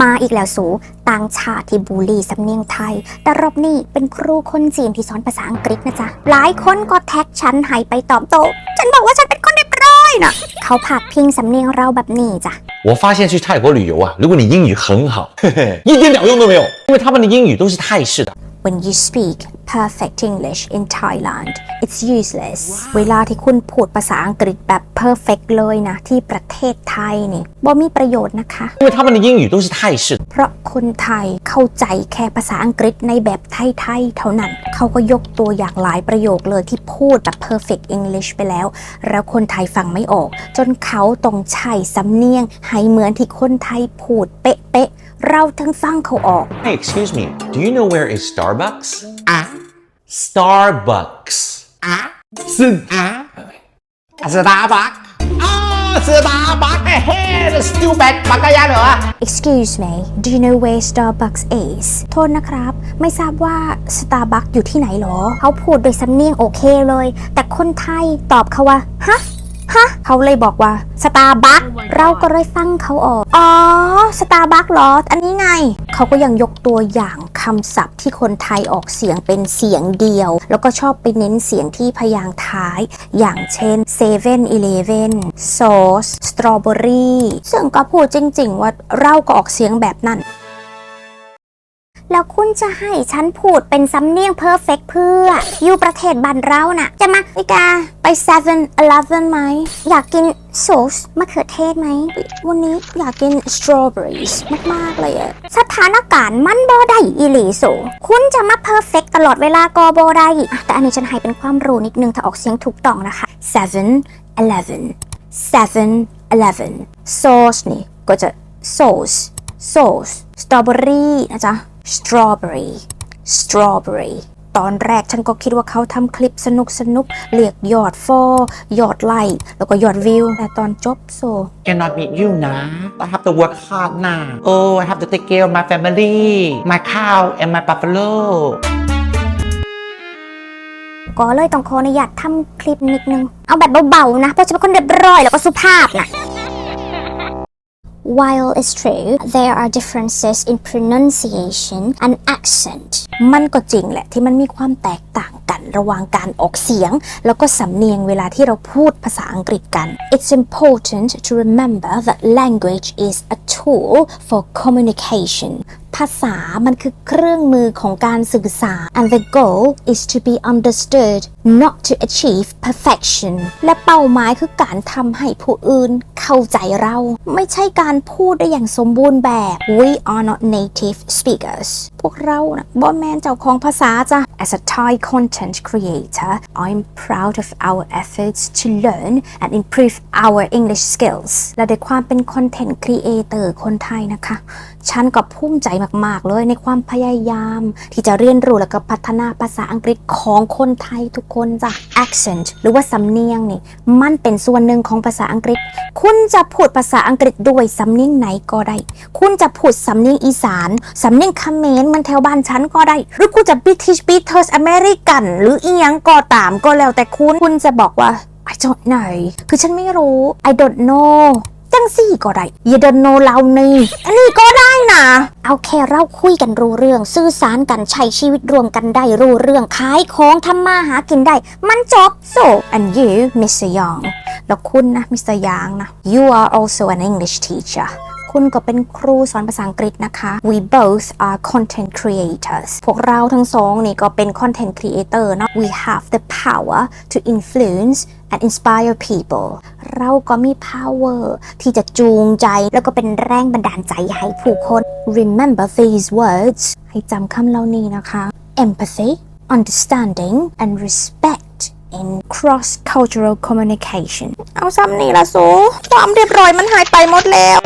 มาอีกแล้วสูต่างชาติที่บูลลี่สำเนียงไทย แต่รอบนี้เป็นครูคนจีนที่สอนภาษาอังกฤษนะจ๊ะ หลายคนก็แท็กฉันให้ไปตอบโต้ฉันบอกว่าฉันเป็นคนเรียบร้อยนะเขาผัดพิงสำเนียงเราแบบนี้จ้ะ 我发现去泰国旅游啊，如果你英语很好，嘿嘿，一点鸟用都没有，因为他们的英语都是泰式的。 When you speak perfect English in Thailand it's useless เวลาที่คุณพูดภาษาอังกฤษแบบ perfect เลยนะ ที่ประเทศไทยนี่บ่มีประโยชน์นะคะ 因为他们的英语都是泰式的。 เพราะคนไทยเข้าใจแค่ภาษาอังกฤษในแบบไทยๆเท่านั้น เขาก็ยกตัวอย่างหลายประโยคเลยที่พูดแบบ perfect English ไปแล้ว แล้วคนไทยฟังไม่ออก จนเขาต้องใช้สำเนียงให้เหมือนที่คนไทยพูดเป๊ะๆ เราถึงฟังเขาออก Hey, excuse me, do you know where is Starbucks? 啊 Starbucks อะซึ่งอะสตาร์บัคสตาร์บัคเฮ้สตูแบกปักกายานเหรอ Excuse me do you know where Starbucks is โทษนะครับ ไม่ทราบว่า Starbucks อยู่ที่ไหนหรอ เขาพูดโดยสำเนียงโอเคเลย แต่คนไทยตอบเขาว่า ฮะ ฮะ เขาเลยบอกว่า Starbucks เราก็เลยฟังเขาออก อ๋อ Starbucks เหรอ อันนี้ไง เขาก็ยังยกตัวอย่างคำศัพท์ที่คนไทยออกเสียงเป็นเสียงเดียว แล้วก็ชอบไปเน้นเสียงที่พยางค์ท้าย อย่างเช่น7 Eleven sauce strawberry ซึ่งก็พูดจริง ๆ ว่าเราก็ออกเสียงแบบนั้น แล้วคุณจะให้ฉันพูดเป็นสำเนียงเพอร์เฟกเพื่อ อยู่ประเทศบ้านเราน่ะ จะมาวิกาไป7 e l e v e ไหม อยากกินโซสมะเขือเทศไหม วันนี้อยากกินสตรอเบอรี่มาก ๆ เลยอะสถานการณ์มันบอได้อีหลีโซคุณจะมาเพอร์เฟกตลอดเวลากอบอได้แต่อันนี้ฉันให้เป็นความรู้นิดนึงถ้าออกเสียงถูกต้องนะคะ7 Eleven 7 Eleven sauce นี่ก็จะ sauce sauce strawberry นะจ๊ะ strawberry strawberry ตอนแรกฉันก็คิดว่าเขาทำคลิปสนุกสนุกๆเรียกยอดฟอยอดไลค์แล้วก็ยอดวิว แต่ตอนจบโซ cannot meet you นะ I have to work hard นะ Oh I have to take care of my family my cow and my buffalo ก็เลยต้องขออนุญาตทำคลิปนิดนึง เอาแบบเบาๆนะ เพราะฉันเป็นคนเรียบร้อยแล้วก็สุภาพนะ While it's true, there are differences in pronunciation and accent. มันก็จริงแหละที่มันมีความแตกต่าง กันระหว่างการออกเสียง แล้วก็สำเนียงเวลาที่เราพูดภาษาอังกฤษกัน It's important to remember that language is a tool for communication. ภาษามันคือเครื่องมือของการสื่อสาร and the goal is to be understood not to achieve perfection และเป้าหมายคือการทำให้ผู้อื่นเข้าใจเรา ไม่ใช่การพูดได้อย่างสมบูรณ์แบบ we are not native speakers พวกเรานะบอแมนเจ้าของภาษาจ้ะ as a Thai content creator I'm proud of our efforts to learn and improve our English skills และในความเป็น content creator คนไทยนะคะ ฉันก็ภูมิใจมาก ๆ เลยในความพยายาม ที่จะเรียนรู้และก็พัฒนาภาษาอังกฤษของคนไทยทุกคนจ้ะ accent หรือว่าสำเนียงนี่ มันเป็นส่วนหนึ่งของภาษาอังกฤษ คุณจะพูดภาษาอังกฤษด้วยสำเนียงไหนก็ได้ คุณจะพูดสำเนียงอีสาน สำเนียงเขมรมันแถวบ้านฉันก็ได้ หรือคุณจะ British British American หรืออียังก็ตามก็แล้วแต่คุณคุณจะบอกว่า I don't know คือฉันไม่รู้ I don't know จังสี่ก็ได้อย่าเดินโนเรานี่อันนี้ก็ได้นะเอาแค่เราคุยกันรู้เรื่อง สื่อสารกันใช้ชีวิตรวมกันได้รู้เรื่องขายของทำมาหากินได้ มันจบ so and you Mr. Young แล้วคุณนะ Mr. Yang นะ you are also an English teacher คุณก็เป็นครูสอนภาษาอังกฤษนะคะ we both are content creators พวกเราทั้งสองนี่ก็เป็น content creator เนาะ we have the power to influence and inspire people เราก็มี power ที่จะจูงใจ แล้วก็เป็นแรงบันดาลใจให้ผู้คน remember these words ให้จำคำเหล่านี้นะคะ empathy understanding and respect in cross cultural communication เอาซ้ำนี่ละสูความเรียบร้อยมันหายไปหมดแล้ว